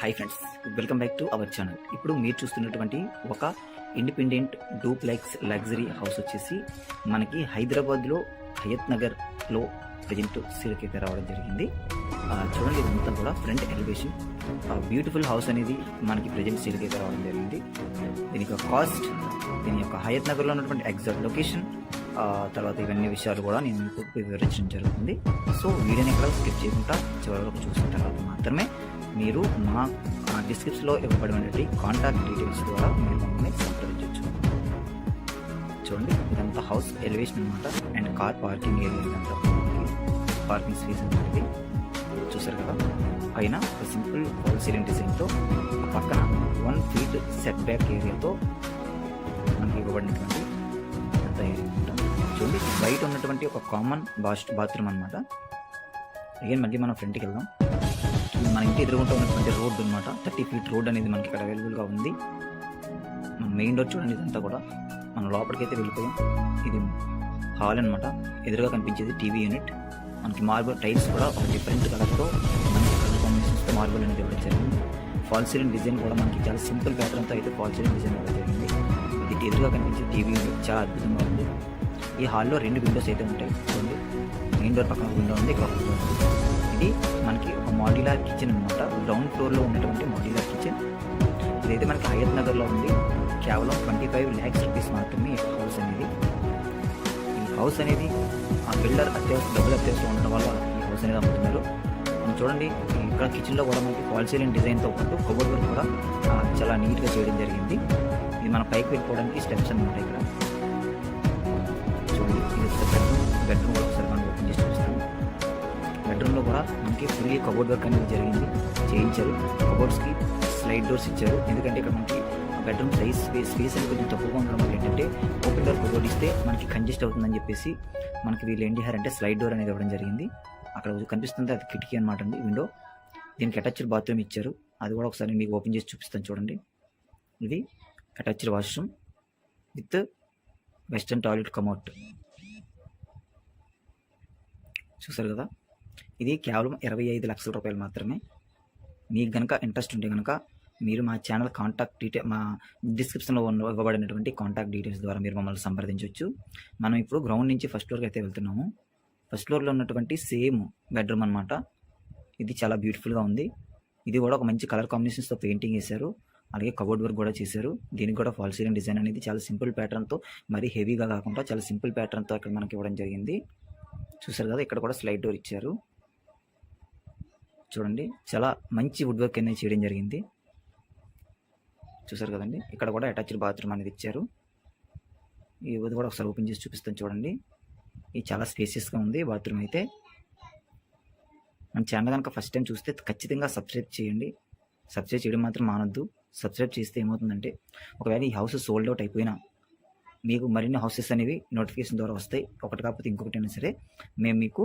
Hi friends welcome back to our channel ఇప్పుడు మీరు చూస్తున్నటువంటి ఒక ఇండిపెండెంట్ డూప్లెక్స్ లగ్జరీ హౌస్ వచ్చేసి మనకి హైదరాబాద్లో హయత్ నగర్లో ప్రజెంట్ సేల్కి రావడం జరిగింది. చూడండి ఇదంతా కూడా ఫ్రంట్ ఎలివేషన్ బ్యూటిఫుల్ హౌస్ అనేది మనకి ప్రజెంట్ సేల్కి రావడం జరిగింది. దీని యొక్క కాస్ట్ దీని యొక్క హయత్ నగర్లో ఉన్నటువంటి ఎగ్జాక్ట్ లొకేషన్ తర్వాత ఇవన్నీ విషయాలు కూడా నేను మీకు వివరించడం జరుగుతుంది. సో వీడియోని ఇక్కడ స్కిప్ చేయకుండా చివరి వరకు చూసిన తర్వాత మాత్రమే మీరు మా డిస్క్రిప్షన్లో ఇవ్వబడినటువంటి కాంటాక్ట్ డీటెయిల్స్ ద్వారా మీరు మమ్మల్ని సంప్రదించవచ్చు. చూడండి ఇదంతా హౌస్ ఎలివేషన్ అనమాట అండ్ కార్ పార్కింగ్ ఏరియా ఇదంతా పార్కింగ్ స్పేస్ అనేది చూసారు కదా? పైన ఒక సింపుల్ హోల్ డిజైన్తో పక్కన వన్ ఫీట్ సెట్ బ్యాక్ ఏరియాతో మనకి ఇవ్వబడినటువంటి అంత ఏరియా అనమాట చూడండి బయట ఉన్నటువంటి ఒక కామన్ బాష్ బాత్రూమ్ అనమాట అగైన్ మళ్ళీ మనం ఫ్రంట్కి వెళ్దాం. మన ఇంటి ఎదురుగుంటూ ఉన్నటువంటి రోడ్ అనమాట థర్టీ ఫీట్ రోడ్ అనేది మనకి ఇక్కడ అవైలబుల్గా ఉంది. మన మెయిన్ డోర్ చూడండి ఇదంతా కూడా. మనం లోపలికి అయితే వెళ్ళిపోయాం. ఇది హాల్ అనమాట ఎదురుగా కనిపించేది టీవీ యూనిట్ మనకి మార్బుల్ టైల్స్ కూడా ఒక డిఫరెంట్ కలర్తో మనకి కలర్ కాంబినేషన్స్తో మార్బుల్ అనేది ఇవ్వడం జరిగింది. ఫాల్ సీలింగ్ డిజైన్ కూడా మనకి చాలా సింపుల్ ప్యాటర్న్తో అయితే ఫాల్ సీలింగ్ డిజైన్ ఇవ్వడం జరిగింది. ఇది ఎదురుగా కనిపించే టీవీ యూనిట్ చాలా అద్భుతంగా ఉంది. ఈ హాల్లో రెండు విండోస్ అయితే ఉంటాయి. చూడండి. మెయిన్ డోర్ పక్కన విండో ఉంది ఇక్కడ ఉంది. ఇది మనకి ఒక మాడ్యులర్ కిచెన్ అనమాట గ్రౌండ్ ఫ్లోర్లో ఉన్నటువంటి మాడ్యులర్ కిచెన్. ఇదైతే మనకి హయత్ నగర్లో ఉంది. కేవలం ట్వంటీ ఫైవ్ ల్యాక్స్ రూపీస్ మాత్రమే హౌస్ అనేది. ఈ హౌస్ అనేది ఆ బిల్డర్ అత్యవసర డబ్బులు అత్యవసరం ఉండడం వల్ల ఈ హౌస్ అనేది అమ్ముతున్నారు. చూడండి ఇక్కడ కిచెన్లో కూడా మనకి ఫాల్ సీలింగ్ డిజైన్తో పాటు కబోర్డ్ వర్క్ కూడా చాలా నీట్గా చేయడం జరిగింది. ఇది మన పైకి వెళ్ళిపోవడానికి స్టెప్స్ అనమాట ఇక్కడ. చూడండి ఇది బెడ్రూమ్ బెడ్రూమ్ కూడా ఒకసారి కూడా మనకి ఫుల్లీ కబోర్డ్ వర్క్ అనేది జరిగింది. చేయించారు. కబోర్డ్స్కి స్లైడ్ డోర్స్ ఇచ్చారు. ఎందుకంటే ఇక్కడ మనకి బెడ్రూమ్ సైజ్ స్పేస్ స్పేస్ అనేది కొంచెం తక్కువగా ఉండడం వల్ల ఏంటంటే ఓపెన్ డోర్ కబోర్డ్ ఇస్తే మనకి కంజెస్ట్ అవుతుందని చెప్పేసి మనకి వీళ్ళు ఏం చేశారంటే స్లైడ్ డోర్ అనేది ఇవ్వడం జరిగింది. అక్కడ కనిపిస్తుంది. అది కిటికీ అనమాట అండి విండో దీనికి అటాచ్డ్ బాత్రూమ్ ఇచ్చారు. అది కూడా ఒకసారి మీకు ఓపెన్ చేసి చూపిస్తాను చూడండి. ఇది attached washroom with western toilet commode చూసారు కదా? ఇది కేవలం ఇరవై ఐదు లక్షల రూపాయలు మాత్రమే. మీకు కనుక ఇంట్రెస్ట్ ఉంటే కనుక మీరు మా ఛానల్ కాంటాక్ట్ డీటెయిల్ మా డిస్క్రిప్షన్లో ఉన్న ఇవ్వబడినటువంటి కాంటాక్ట్ డీటెయిల్స్ ద్వారా మీరు మమ్మల్ని సంప్రదించవచ్చు. మనం ఇప్పుడు గ్రౌండ్ నుంచి ఫస్ట్ ఫ్లోర్కి అయితే వెళ్తున్నాము. ఫస్ట్ ఫ్లోర్లో ఉన్నటువంటి సేమ్ బెడ్రూమ్ అనమాట ఇది చాలా బ్యూటిఫుల్గా ఉంది. ఇది కూడా ఒక మంచి కలర్ కాంబినేషన్స్తో పెయింటింగ్ వేశారు అలాగే కబోర్డ్ వర్క్ కూడా చేశారు. దీనికి కూడా ఫాల్ సీలింగ్ డిజైన్ అనేది చాలా సింపుల్ ప్యాటర్న్తో మరీ హెవీగా కాకుండా చాలా సింపుల్ ప్యాటర్న్తో అక్కడ మనకి ఇవ్వడం జరిగింది. చూసారు కదా ఇక్కడ కూడా స్లైడ్ డోర్ ఇచ్చారు. చూడండి చాలా మంచి వుడ్ వర్క్ అనేది చేయడం జరిగింది. చూసారు కదండి ఇక్కడ కూడా అటాచ్డ్ బాత్రూమ్ అనేది ఇచ్చారు. ఇది కూడా ఒకసారి ఓపెన్ చేసి చూపిస్తాను చూడండి. ఇది చాలా స్పేసియస్గా ఉంది బాత్రూమ్ అయితే. మన ఛానల్ కనుక ఫస్ట్ టైం చూస్తే ఖచ్చితంగా సబ్స్క్రైబ్ చేయండి. సబ్స్క్రైబ్ చేయడం మాత్రం మానొద్దు. సబ్స్క్రైబ్ చేస్తే ఏమవుతుందంటే ఒకవేళ ఈ హౌస్ సోల్డ్ అవుట్ అయిపోయినా మీకు మరిన్ని హౌసెస్ అనేవి నోటిఫికేషన్ ద్వారా వస్తాయి. ఒకటి కాకపోతే ఇంకొకటి అయినా సరే మేము మీకు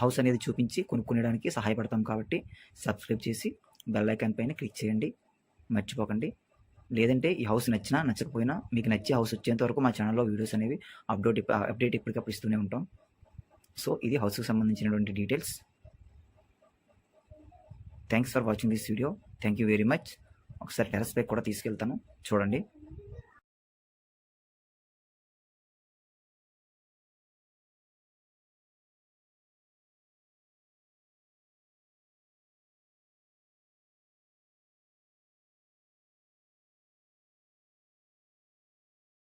హౌస్ అనేది చూపించి కొనుక్కునేడానికి సహాయపడతాం కాబట్టి సబ్స్క్రైబ్ చేసి బెల్ ఐకాన్ పైన క్లిక్ చేయండి. మర్చిపోకండి. లేదంటే ఈ హౌస్ నచ్చినా నచ్చకపోయినా మీకు నచ్చే హౌస్ వచ్చేంత వరకు మా ఛానల్లో వీడియోస్ అనేవి అప్డేట్ అప్డేట్ ఇప్పటికప్పుడు ఇస్తూనే ఉంటాం. సో ఇది హౌస్కి సంబంధించినటువంటి details thanks for watching this video thank you very much ఒకసారి టెరస్ పైకి కూడా తీసుకెళ్తాను. చూడండి.